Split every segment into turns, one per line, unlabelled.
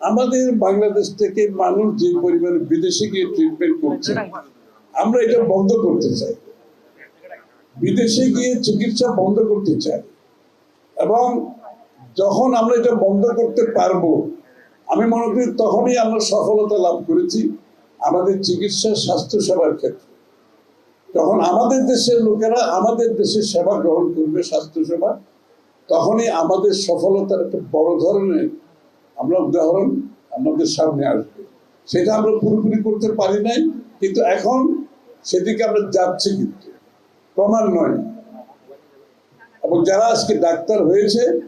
আমাদের বাংলাদেশ থেকে মানুষ যে পরিমাণে বিদেশে গিয়ে ট্রিটমেন্ট করছে, আমরা এটা বন্ধ করতে চাই। বিদেশে গিয়ে চিকিৎসা বন্ধ করতে চাই। এবং যখন আমরা এটা বন্ধ করতে পারব, আমি মনে করি তখনই আমরা সফলতা লাভ করেছি আমাদের চিকিৎসা স্বাস্থ্য সেবার ক্ষেত্রে। যখন আমাদের দেশের লোকেরা আমাদের দেশের সেবা গ্রহণ করবে স্বাস্থ্য সেবা তখনই আমাদের সফলতার একটা বড় ধরনের আমরা উদাহরণ আমাদের সামনে আসবে। সেটা আমরা পুরোপুরি করতে পারি নাই, কিন্তু এখন সেদিকে আমরা যাচ্ছি কিন্তু। প্রমাণ নয়। এবং যারা আজকে ডাক্তার হয়েছে,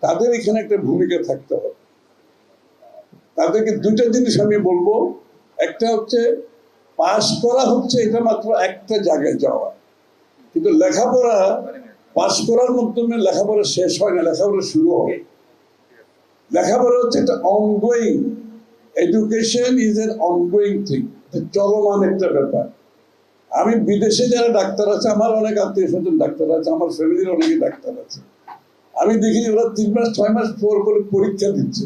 তাদের এখানে একটা ভূমিকা থাকতে হবে। তাদেরকে দুইটা জিনিস আমি বলব। একটা হচ্ছে, পাশ করা হচ্ছে এটা মাত্র একটা জায়গায় যাওয়া। কিন্তু লেখাপড়া, পাশ করার মাধ্যমে লেখাপড়া শেষ হয় না, লেখাপড়া শুরু হয়। লেখাপড়া হচ্ছে একটা ongoing education is an ongoing thing চলমান একটা ব্যাপার। আমি বিদেশে যারা ডাক্তার আছে, আমার অনেক আত্মীয় স্বজন ডাক্তার আছে, আমার ফ্যামিলির অনেকে ডাক্তার আছে। আমি দেখি ওরা তিন মাস, ছয় মাস পর করে পরীক্ষা দিচ্ছে।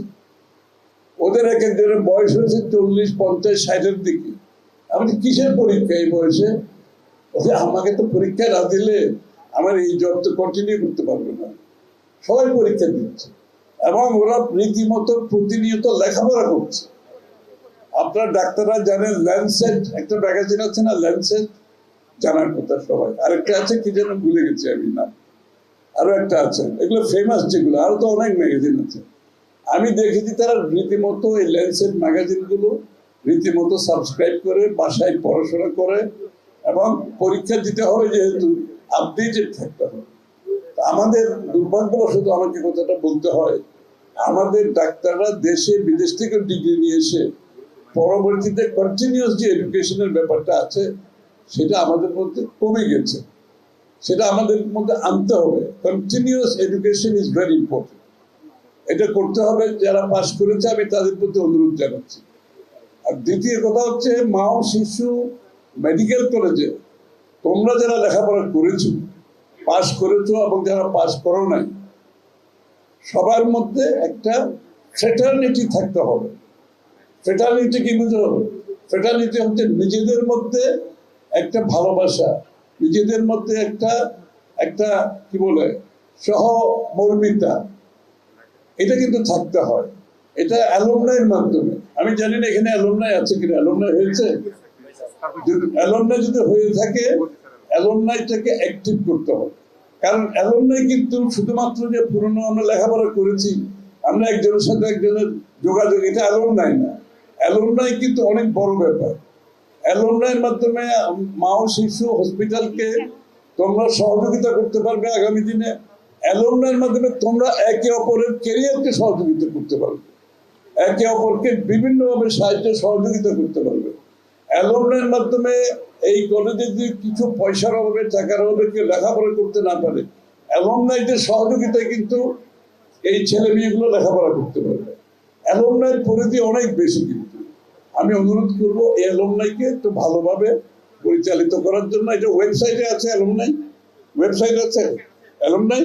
ওদের এক একজনের বয়স হয়েছে চল্লিশ, পঞ্চাশ, ষাটের দিকে। আমি কিসের পরীক্ষা এই বয়সে? ওকে আমাকে তো পরীক্ষা না দিলে আমার এই জব তো কন্টিনিউ করতে পারবে না। সবাই পরীক্ষা দিচ্ছে। এবং ওরা রীতিমতো প্রতিনিয়ত লেখাপড়া করছে। আপনার ডাক্তাররা জানেন ল্যান্ডসেট একটা ম্যাগাজিন আছে না ল্যান্ডসেট জানার কথা সবাই। আরেকটা আছে, কি যেন ভুলে গেছি আমি না আরও একটা আছে। এগুলো ফেমাস যেগুলো, আরও তো অনেক ম্যাগাজিন আছে। আমি দেখেছি তারা রীতিমতো এই ল্যান্ডসেট ম্যাগাজিনগুলো রীতিমতো সাবস্ক্রাইব করে, বাসায় পড়াশোনা করে এবং পরীক্ষা দিতে হবে যেহেতু আপডেটেড থাকতে হবে। আমাদের দুর্ভাগ্যবশত আমাকে কথাটা বলতে হয়। আমাদের ডাক্তাররা দেশে, বিদেশ থেকে ডিগ্রি নিয়ে এসে পরবর্তীতে কন্টিনিউয়াস যে এডুকেশনের ব্যাপারটা আছে, সেটা আমাদের মধ্যে কমে গেছে। সেটা আমাদের মধ্যে আনতে হবে। Continuous education is very important এটা করতে হবে, যারা পাশ করেছে, আমি তাদের প্রতি অনুরোধ জানাচ্ছি। আর দ্বিতীয় কথা হচ্ছে, মা ও শিশু মেডিকেল কলেজে তোমরা যারা লেখাপড়া করেছ পাশ করেছ এবং যারা পাশ করো নাই সবার মধ্যে একটা ফ্রেটার্নিটি থাকতে হবে। ফ্রেটার্নিটি কি বুঝতে হবে? ফ্রেটার্নিটি হচ্ছে নিজেদের মধ্যে একটা ভালোবাসা নিজেদের মধ্যে একটা একটা কি বলে সহমর্মিতা। এটা কিন্তু থাকতে হয়। এটা অ্যালমনাইয়ের মাধ্যমে। আমি জানি না এখানে অ্যালমনাই আছে কিনা অ্যালমনাই হয়েছে। অ্যালোমনাই যদি হয়ে থাকে অ্যালমনাইটাকে অ্যাক্টিভ করতে হবে। কারণ অ্যালমনাই কিন্তু শুধুমাত্র যে পুরনো আমরা লেখাপড়া করেছি, আমরা একজনের সাথে একজনের যোগাযোগ, এটা অ্যালমনাই না। অ্যালমনাই কিন্তু অনেক বড় ব্যাপার। অ্যালমনাইয়ের মাধ্যমে মা ও শিশু হসপিটালকে তোমরা সহযোগিতা করতে পারবে আগামী দিনে। অ্যালমনাইয়ের মাধ্যমে তোমরা একে অপরের কেরিয়ারকে সহযোগিতা করতে পারবে। একে অপরকে বিভিন্নভাবে সাহায্য সহযোগিতা করতে পারবে। অ্যালমনাইয়ের মাধ্যমে এই কলেজে যদি কিছু পয়সার অভাবে, টাকার অভাবে কেউ লেখাপড়া করতে না পারে, অ্যালমনাইদের সহযোগিতায় কিন্তু এই ছেলে মেয়েগুলো লেখাপড়া করতে পারবে। অ্যালমনাইয়ের পরিধি অনেক বেশি কিন্তু। আমি অনুরোধ করব, এই অ্যালমনাইকে একটু ভালোভাবে পরিচালিত করার জন্য। এটা ওয়েবসাইটে আছে অ্যালমনাই? ওয়েবসাইট আছে? অ্যালমনাই?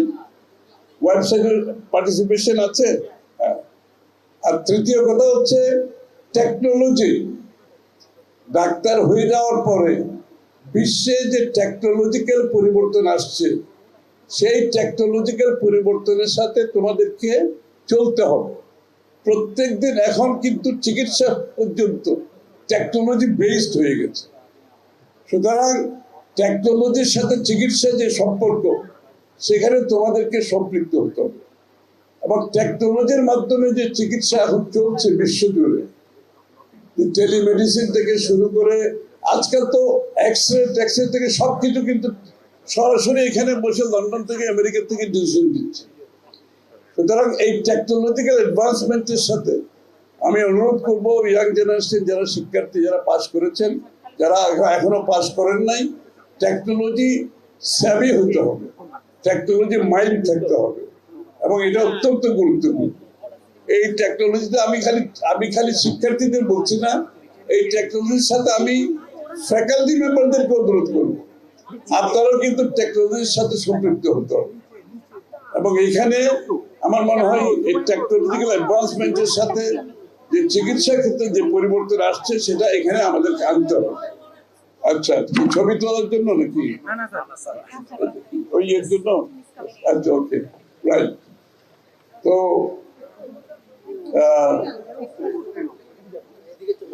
ওয়েবসাইটের পার্টিসিপেশন আছে? হ্যাঁ। আর তৃতীয় কথা হচ্ছে, টেকনোলজি। ডাক্তার হয়ে যাওয়ার পরে বিশ্বে যে টেকনোলজিক্যাল পরিবর্তন আসছে, সেই টেকনোলজিক্যাল পরিবর্তনের সাথে তোমাদেরকে চলতে হবে। প্রত্যেক দিন এখন কিন্তু চিকিৎসা পর্যন্ত টেকনোলজি বেসড হয়ে গেছে। সুতরাং টেকনোলজির সাথে চিকিৎসা যে সম্পর্ক, সেখানে তোমাদেরকে সম্পৃক্ত হতে হবে। এবং টেকনোলজির মাধ্যমে যে চিকিৎসা এখন চলছে বিশ্বজুড়ে টেলিমেডিসিন থেকে শুরু করে আজকাল তো এক্স রে থেকে সবকিছু কিন্তু সরাসরি এখানে বসে লন্ডন থেকে, আমেরিকা থেকে ডিসিশন দিচ্ছে সুতরাং এই টেকনোলজিক্যাল অ্যাডভান্সমেন্টের সাথে আমি অনুরোধ করব ইয়াং জেনারেশন যারা শিক্ষার্থী, যারা পাশ করেছেন, যারা এখ- এখনও পাশ করেন নাই টেকনোলজি স্যাভি হতে হবে। টেকনোলজি মাইন্ড থাকতে হবে। এবং এটা অত্যন্ত গুরুত্বপূর্ণ। এই টেকনোলজিতে আমি খালি আমি খালি শিক্ষার্থীদের বলছি না এই টেকনোলজির সাথে আমি ফ্যাকাল্টি মেম্বারদেরকে অনুরোধ করব। আপনারাও কিন্তু টেকনোলজির সাথে সম্পৃক্ত হতে এবং এখানে আমার মনে হয় এই টেকনোলজিক্যাল অ্যাডভান্সমেন্টের সাথে যে চিকিৎসা ক্ষেত্রে যে পরিবর্তন আসছে সেটা এখানে আমাদেরকে আনতে হবে। আচ্ছা ছবি তোলার জন্য নাকি? ওই এর জন্য? আচ্ছা ওকে রাইট তো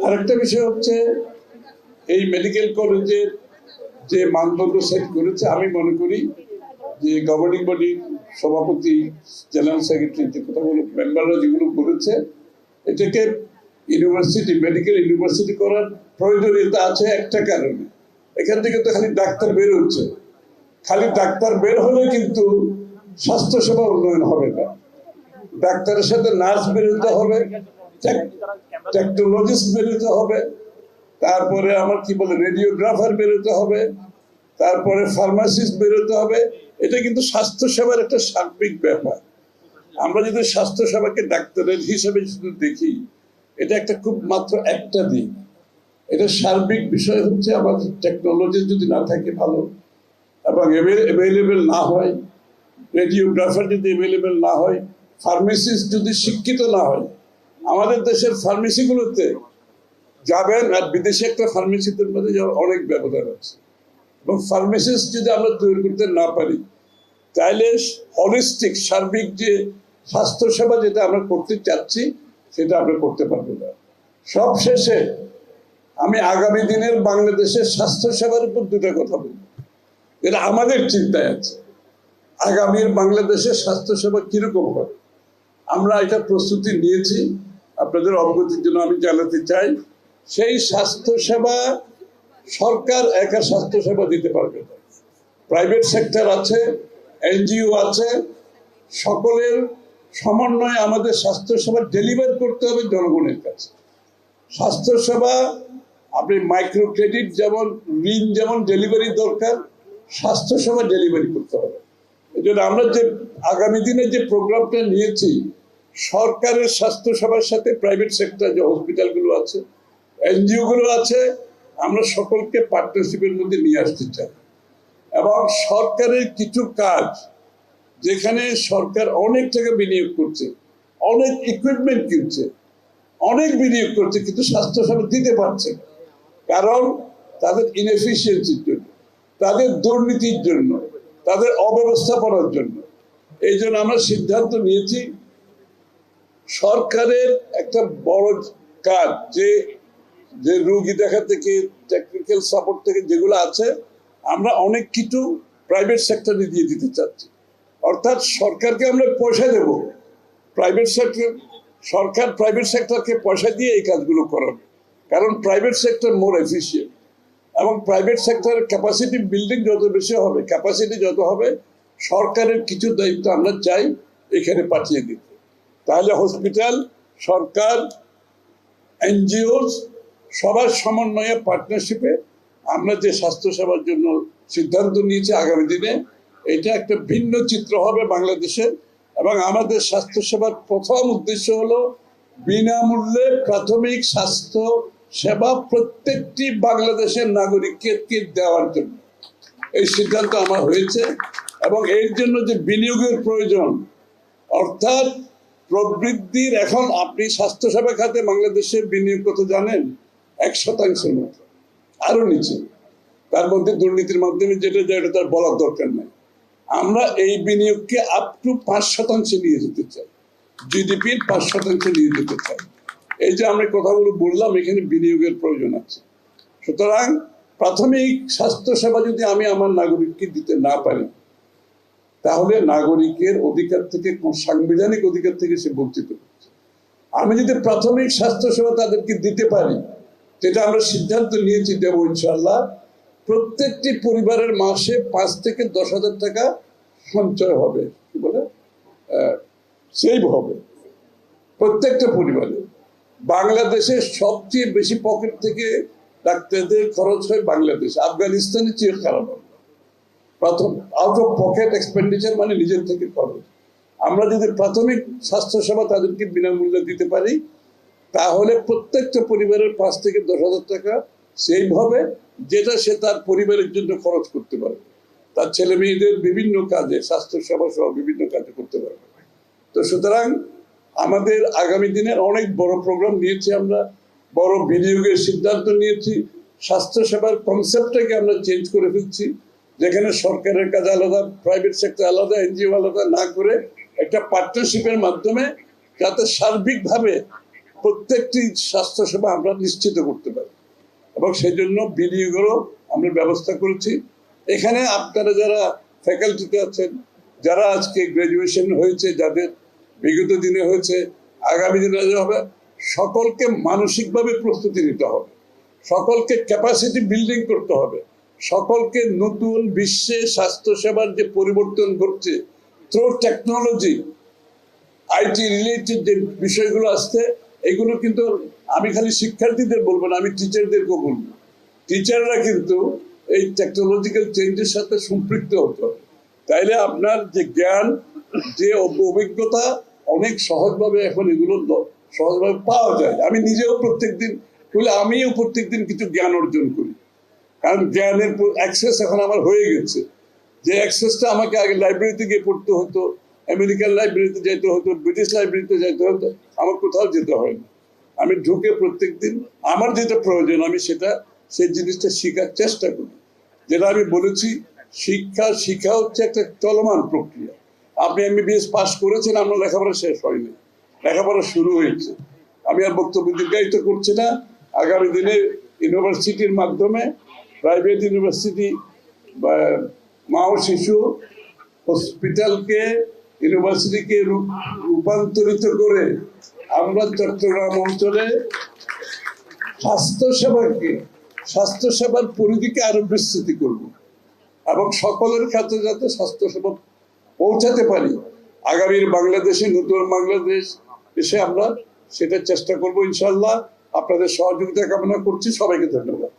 আরেকটা বিষয় হচ্ছে, এই মেডিকেল কলেজের যে মানদণ্ড সেট করেছে, আমি মনে করি যে গভর্নিং বডির সভাপতি জেনারেল সেক্রেটারি যে কথাগুলো মেম্বাররা যেগুলো বলেছে, এটাকে ইউনিভার্সিটি মেডিকেল ইউনিভার্সিটি করার প্রয়োজনীয়তা আছে একটা কারণে। এখান থেকে তো খালি ডাক্তার বের হচ্ছে। খালি ডাক্তার বের হলে কিন্তু স্বাস্থ্যসেবা উন্নয়ন হবে না। ডাক্তারের সাথে নার্স বেরোতে হবে টেকনোলজিস্ট বেরোতে হবে, তারপরে আমার কি বলে, রেডিওগ্রাফার বেরোতে হবে, তারপরে ফার্মাসিস্ট বেরোতে হবে। এটা কিন্তু স্বাস্থ্য সেবার একটা সার্বিক ব্যাপার। আমরা যদি স্বাস্থ্য সেবাকে ডাক্তারের হিসেবে শুধু দেখি, এটা একটা খুব মাত্র একটা দিক। এটা সার্বিক বিষয় হচ্ছে আমাদের টেকনোলজি যদি না থাকে ভালো, এবং অ্যাভেলেবেল না হয়, রেডিওগ্রাফার যদি অ্যাভেলেবেল না হয় ফার্মেসিস্ট যদি শিক্ষিত না হয়, আমাদের দেশের ফার্মেসিগুলোতে যাবেন আর বিদেশে একটা ফার্মেসিদের মধ্যে যাওয়ার অনেক ব্যবধান আছে। এবং ফার্মেসিস্ট যদি আমরা তৈরি করতে না পারি তাহলে হলিস্টিক সার্বিক যে স্বাস্থ্যসেবা যেটা আমরা করতে চাচ্ছি, সেটা আমরা করতে পারব না। সব শেষে আমি আগামী দিনের বাংলাদেশের স্বাস্থ্যসেবার উপর দুটা কথা বলব। এটা আমাদের চিন্তায় আছে। আগামীর বাংলাদেশের স্বাস্থ্যসেবা কীরকম হবে? আমরা এটা প্রস্তুতি নিয়েছি। আপনাদের অবগতির জন্য আমি জানাতে চাই, সেই স্বাস্থ্যসেবা সরকার একা স্বাস্থ্যসেবা দিতে পারবে না। প্রাইভেট সেক্টর আছে, এনজিও আছে, সকলের সমন্বয়ে আমাদের স্বাস্থ্যসেবা ডেলিভার করতে হবে জনগণের কাছে। স্বাস্থ্যসেবা, আপনি মাইক্রো ক্রেডিট যেমন, ঋণ যেমন ডেলিভারি দরকার, স্বাস্থ্যসেবা ডেলিভারি করতে হবে। এই আমরা যে আগামী দিনে যে প্রোগ্রামটা নিয়েছি সরকারের স্বাস্থ্যসেবার সাথে প্রাইভেট সেক্টর যে হসপিটালগুলো আছে এনজিও গুলো আছে, আমরা সকলকে পার্টনারশিপের মধ্যে নিয়ে আসতে চাই। এবং সরকারের কিছু কাজ, যেখানে সরকার অনেক টাকা বিনিয়োগ করছে, অনেক ইকুইপমেন্ট কিনছে, অনেক বিনিয়োগ করছে, কিন্তু স্বাস্থ্যসেবা দিতে পারছে কারণ তাদের ইনএফিসিয়েন্সির জন্য, তাদের দুর্নীতির জন্য, তাদের অব্যবস্থাপনার জন্য। এই জন্য আমরা সিদ্ধান্ত নিয়েছি সরকারের একটা বড় কাজ যে যে রোগী দেখা থেকে টেকনিক্যাল সাপোর্ট থেকে যেগুলো আছে, আমরা অনেক কিছু প্রাইভেট সেক্টরে দিয়ে দিতে চাচ্ছি। অর্থাৎ সরকারকে আমরা পয়সা দেব। প্রাইভেট সেক্টর সরকার প্রাইভেট সেক্টরকে পয়সা দিয়ে এই কাজগুলো করাবে। কারণ প্রাইভেট সেক্টর মোর এফিসিয়েন্ট এবং প্রাইভেট সেক্টরের ক্যাপাসিটি বিল্ডিং যত বেশি হবে ক্যাপাসিটি যত হবে, সরকারের কিছু দায়িত্ব আমরা চাই এখানে পাঠিয়ে দিতে। তাহলে হসপিটাল, সরকার এনজিও সবার সমন্বয়ে পার্টনারশিপে আমরা যে স্বাস্থ্যসেবার জন্য সিদ্ধান্ত নিয়েছি আগামী দিনে, এটা একটা ভিন্ন চিত্র হবে বাংলাদেশে এবং আমাদের স্বাস্থ্যসেবার প্রথম উদ্দেশ্য হলো বিনামূল্যে প্রাথমিক স্বাস্থ্য সেবা প্রত্যেকটি বাংলাদেশের নাগরিককে দেওয়ার জন্য। এই সিদ্ধান্ত আমার হয়েছে এবং এর জন্য যে বিনিয়োগের প্রয়োজন, অর্থাৎ প্রবৃদ্ধির এখন আপনি স্বাস্থ্যসেবা খাতে বাংলাদেশের বিনিয়োগ কত জানেন? এক শতাংশের মতো। আরও নিচে। তার মধ্যে দুর্নীতির মাধ্যমে যেটা যায় এটা তার বলার দরকার নেই। আমরা এই বিনিয়োগকে আপ টু পাঁচ শতাংশে নিয়ে যেতে চাই। জিডিপির পাঁচ শতাংশে নিয়ে যেতে চাই। এই যে আমরা কথাগুলো বললাম, এখানে বিনিয়োগের প্রয়োজন আছে। সুতরাং প্রাথমিক স্বাস্থ্যসেবা যদি আমি আমার নাগরিককে দিতে না পারি তাহলে নাগরিকের অধিকার থেকে, কোন সাংবিধানিক অধিকার থেকে সে বঞ্চিত আমি যদি প্রাথমিক স্বাস্থ্যসেবা তাদেরকে দিতে পারি, যেটা আমরা সিদ্ধান্ত নিয়েছি দেবো ইনশাল্লাহ প্রত্যেকটি পরিবারের মাসে পাঁচ থেকে দশ হাজার টাকা সঞ্চয় হবে। কি বলে? সেভ হবে। প্রত্যেকটা পরিবারে। বাংলাদেশে সবচেয়ে বেশি পকেট থেকে ডাক্তারদের খরচ হয় বাংলাদেশ। আফগানিস্তানের চেয়ে খারাপ হবে প্রথম আউট অফ পকেট এক্সপেন্ডিচার মানে নিজের থেকে খরচ আমরা যদি প্রাথমিক স্বাস্থ্যসেবা তাদেরকে বিনামূল্যে দিতে পারি, তাহলে প্রত্যেকটা পরিবারের পাঁচ থেকে দশ হাজার টাকা সেভ হবে, যেটা সে তার পরিবারের জন্য খরচ করতে পারবে তার ছেলে মেয়েদের বিভিন্ন কাজে, স্বাস্থ্যসেবা সহ বিভিন্ন কাজে করতে পারবে। তো সুতরাং আমাদের আগামী দিনের অনেক বড় প্রোগ্রাম নিয়েছি আমরা, বড় বিনিয়োগের সিদ্ধান্ত নিয়েছি স্বাস্থ্য সেবার কনসেপ্টটাকে আমরা চেঞ্জ করে ফেলছি। যেখানে সরকারের কাজ আলাদা প্রাইভেট সেক্টর আলাদা এনজিও আলাদা না করে একটা পার্টনারশিপের মাধ্যমে যাতে সার্বিকভাবে প্রত্যেকটি স্বাস্থ্যসেবা আমরা নিশ্চিত করতে পারি। এবং সেই জন্য বিনিয়োগেরও আমরা ব্যবস্থা করেছি। এখানে আপনারা যারা ফ্যাকাল্টিতে আছেন, যারা আজকে গ্রাজুয়েশন হয়েছে, যাদের বিগত দিনে হয়েছে, আগামী দিনে হবে, সকলকে মানসিকভাবে প্রস্তুতি নিতে হবে। সকলকে ক্যাপাসিটি বিল্ডিং করতে হবে। সকলকে নতুন বিশ্বে স্বাস্থ্যসেবার যে পরিবর্তন ঘটছে থ্রো টেকনোলজি আইটি রিলেটেড যে বিষয়গুলো আসছে, এগুলো কিন্তু আমি খালি শিক্ষার্থীদের বলব না, আমি টিচারদেরকেও বলব। টিচাররা কিন্তু এই টেকনোলজিক্যাল চেঞ্জের সাথে সম্পৃক্ত হতে। তাইলে আপনার যে জ্ঞান, যে অভিজ্ঞতা, অনেক সহজভাবে এখন এগুলো সহজভাবে পাওয়া যায়। আমি নিজেও প্রত্যেকদিন, বলে আমিও প্রত্যেকদিন কিছু জ্ঞান অর্জন করি। কারণ জ্ঞানের অ্যাক্সেস এখন আমার হয়ে গেছে। যে অ্যাক্সেসটা আমাকে আগে লাইব্রেরিতে গিয়ে পড়তে হতো আমেরিকান লাইব্রেরিতে যেতে হতো ব্রিটিশ লাইব্রেরিতে যেতে হতো, আমার কোথাও যেতে হয় না। আমি ঢুকে প্রত্যেকদিন, আমার যেটা প্রয়োজন, আমি সেটা, সেই জিনিসটা শেখার চেষ্টা করি। যেটা আমি বলেছি, শিক্ষা শিক্ষা হচ্ছে একটা চলমান প্রক্রিয়া। আপনি এমবিবিএস পাশ করেছেন আমার লেখাপড়া শেষ হয়নি। লেখাপড়া শুরু হয়েছে। আমি আর বক্তব্য দীর্ঘায়িত করছি না। আগামী দিনে ইউনিভার্সিটির মাধ্যমে প্রাইভেট ইউনিভার্সিটি বা মা ও শিশু হসপিটালকে, ইউনিভার্সিটিকে রূপান্তরিত করে আমরা চট্টগ্রাম অঞ্চলে স্বাস্থ্যসেবাকে, স্বাস্থ্যসেবার পরিধিকে আরও বিস্তৃতি করব এবং সকলের ক্ষেত্রে যাতে স্বাস্থ্যসেবা পৌঁছাতে পারি। আগামীর বাংলাদেশে, নতুন বাংলাদেশ এসে আমরা সেটা চেষ্টা করব ইনশাল্লাহ আপনাদের সহযোগিতা কামনা করছি। সবাইকে ধন্যবাদ।